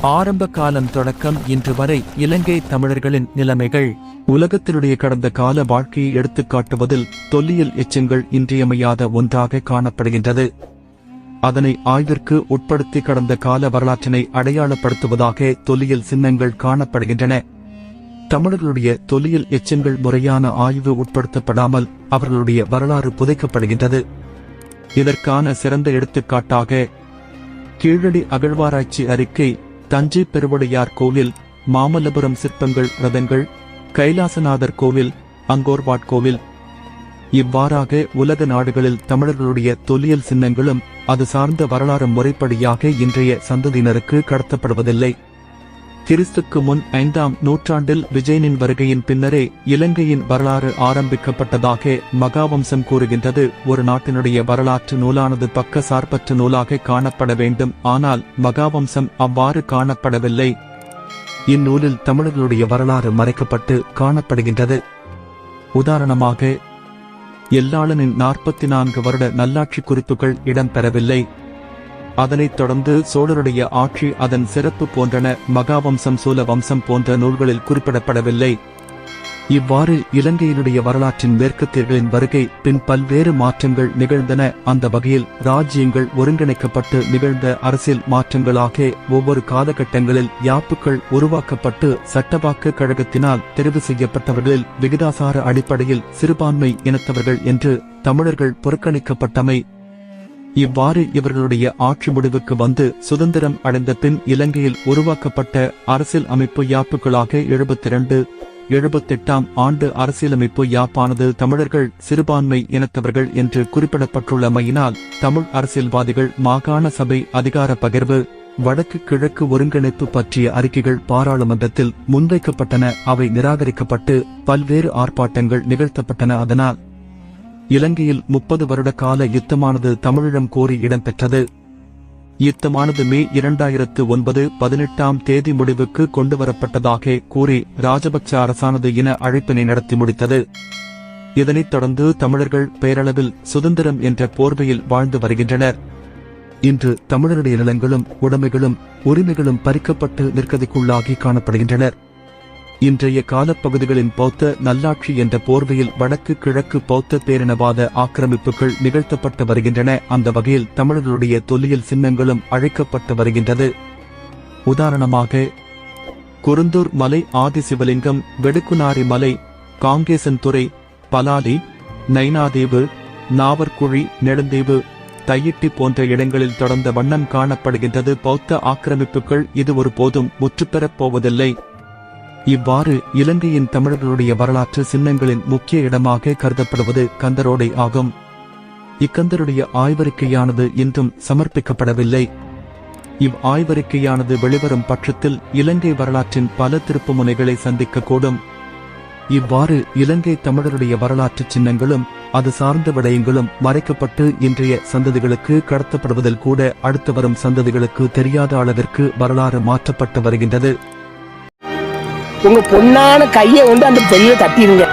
ஆரம்ப காலம் தொடக்கம் இன்று வரை இலங்கை தமிழர்களின் நிலைமைகள். உலகத்தினுடைய கடந்த கால வாழ்க்கையை எடுத்துக்காட்டுவதில் தொல்லியல் எச்சங்கள் இன்றியமையாத ஒன்றாக காணப்படுகின்றது. அதனை ஆய்விற்கு உட்படுத்தி கடந்த கால வரலாற்றினை அடையாளப்படுத்துவதாக தொல்லியல் சின்னங்கள் காணப்படுகின்றன. தமிழர்களுடைய தொல்லியல் எச்சங்கள் முறையான ஆய்வு உட்படுத்தப்படாமல் அவர்களுடைய வரலாறு புதைக்கப்படுகின்றது. இதற்கான சிறந்த எடுத்துக்காட்டாக கீழடி அகழ்வாராய்ச்சி அறிக்கை தஞ்சை பெருவுடையார் கோவில் மாமல்லபுரம் சிற்பங்கள் ரதங்கள் கைலாசநாதர் கோவில் அங்கோர்வாட் கோவில். இவ்வாறாக உலக நாடுகளில் தமிழர்களுடைய தொல்லியல் சின்னங்களும் அது சார்ந்த வரலாறு முறைப்படியாக இன்றைய சந்ததியினருக்கு கடத்தப்படுவதில்லை. கிறிஸ்துக்கு முன் ஐந்தாம் நூற்றாண்டில் விஜயனின் வருகையின் பின்னரே இலங்கையின் வரலாறு ஆரம்பிக்கப்பட்டதாக மகாவம்சம் கூறுகின்றது. ஒரு நாட்டினுடைய வரலாற்று நூலானது பக்க சார்பற்ற நூலாக காணப்பட வேண்டும். ஆனால் மகாவம்சம் அவ்வாறு காணப்படவில்லை. இந்நூலில் தமிழர்களுடைய வரலாறு மறைக்கப்பட்டு காணப்படுகின்றது. உதாரணமாக எல்லாளனின் நாற்பத்தி நான்கு வருட நல்லாட்சி குறிப்புகள் இடம்பெறவில்லை. அதனைத் தொடர்ந்து சோழருடைய ஆட்சி அதன் சிறப்பு போன்றன. மகாவம்சம் சூல வம்சம் போன்ற நூல்களில் குறிப்பிடப்படவில்லை. இவ்வாறு இலங்கையினுடைய வரலாற்றின் மேற்கத்தியர்களின் வருகை பின் பல்வேறு மாற்றங்கள் நிகழ்ந்தன. அந்த வகையில் ராஜ்யங்கள் ஒருங்கிணைக்கப்பட்டு நிகழ்ந்த அரசியல் மாற்றங்களாக ஒவ்வொரு காலகட்டங்களில் யாப்புக்கள் உருவாக்கப்பட்டு சட்டவாக்க கழகத்தினால் தெரிவு செய்யப்பட்டவர்களில் விகிதாசார அடிப்படையில் சிறுபான்மை இனத்தவர்கள் என்று தமிழர்கள் புறக்கணிக்கப்பட்டமை இவ்வாறு இவர்களுடைய ஆட்சி முடிவுக்கு வந்து சுதந்திரம் அடைந்த பின் இலங்கையில் உருவாக்கப்பட்ட அரசியல் அமைப்பு யாப்புகளாக எழுபத்தி இரண்டு எழுபத்தெட்டாம் ஆண்டு அரசியலமைப்பு யாப்பானது தமிழர்கள் சிறுபான்மை இனத்தவர்கள் என்று குறிப்பிடப்பட்டுள்ளமையினால் தமிழ் அரசியல்வாதிகள் மாகாண சபை அதிகார பகிர்வு வடக்கு கிழக்கு ஒருங்கிணைப்பு பற்றிய அறிக்கைகள் பாராளுமன்றத்தில் முன்வைக்கப்பட்டன. அவை நிராகரிக்கப்பட்டு பல்வேறு ஆர்ப்பாட்டங்கள் நிகழ்த்தப்பட்டன. அதனால் இலங்கையில் முப்பது வருட கால யுத்தமானது தமிழிடம் கோரி இடம்பெற்றது. யுத்தமானது மே இரண்டாயிரத்து ஒன்பது பதினெட்டாம் தேதி முடிவுக்கு கொண்டுவரப்பட்டதாக கூறி ராஜபக்ச அரசானது இன அழைப்பினை நடத்தி முடித்தது. இதனைத் தொடர்ந்து தமிழர்கள் பேரளவில் சுதந்திரம் என்ற போர்வையில் வாழ்ந்து வருகின்றனர். இன்று தமிழருடைய நிலங்களும் உடைமைகளும் உரிமைகளும் பறிக்கப்பட்டு நிற்கதிக்குள்ளாகி காணப்படுகின்றனர். இன்றைய காலப்பகுதிகளின் பௌத்த நல்லாட்சி என்ற போர்வையில் வடக்கு கிழக்கு பௌத்த பேரினவாத ஆக்கிரமிப்புகள் நிகழ்த்தப்பட்டு வருகின்றன. அந்த வகையில் தமிழர்களுடைய தொல்லியல் சின்னங்களும் அழைக்கப்பட்டு வருகின்றது. உதாரணமாக குருந்தூர் மலை ஆதி சிவலிங்கம் வெடுக்குநாரி மலை காங்கேசன்துறை பலாலி நைனாதீவு நாவற்குழி நெடுந்தீவு தையிட்டி போன்ற இடங்களில் தொடர்ந்த வண்ணம் காணப்படுகின்றது. பௌத்த ஆக்கிரமிப்புகள் இது ஒருபோதும் முற்றுப்பெறப் போவதில்லை. இவ்வாறு இலங்கையின் தமிழர்களுடைய வரலாற்று சின்னங்களின் முக்கிய இடமாக கருதப்படுவது கந்தரோடை ஆகும். இக்கந்தருடைய ஆய்வறிக்கையானது இன்றும் சமர்ப்பிக்கப்படவில்லை. இவ் ஆய்வறிக்கையானது வெளிவரும் பட்சத்தில் இலங்கை வரலாற்றின் பல திருப்புமுனைகளை சந்திக்கக்கூடும். இவ்வாறு இலங்கை தமிழருடைய வரலாற்று சின்னங்களும் அது சார்ந்த விடயங்களும் மறைக்கப்பட்டு இன்றைய சந்ததிகளுக்கு கடத்தப்படுவதில் கூட அடுத்து வரும் சந்ததிகளுக்கு தெரியாத அளவிற்கு வரலாறு மாற்றப்பட்டு வருகின்றது. உங்க பொண்ணான கையை வந்து அந்த பெரிய தட்டிடுங்க.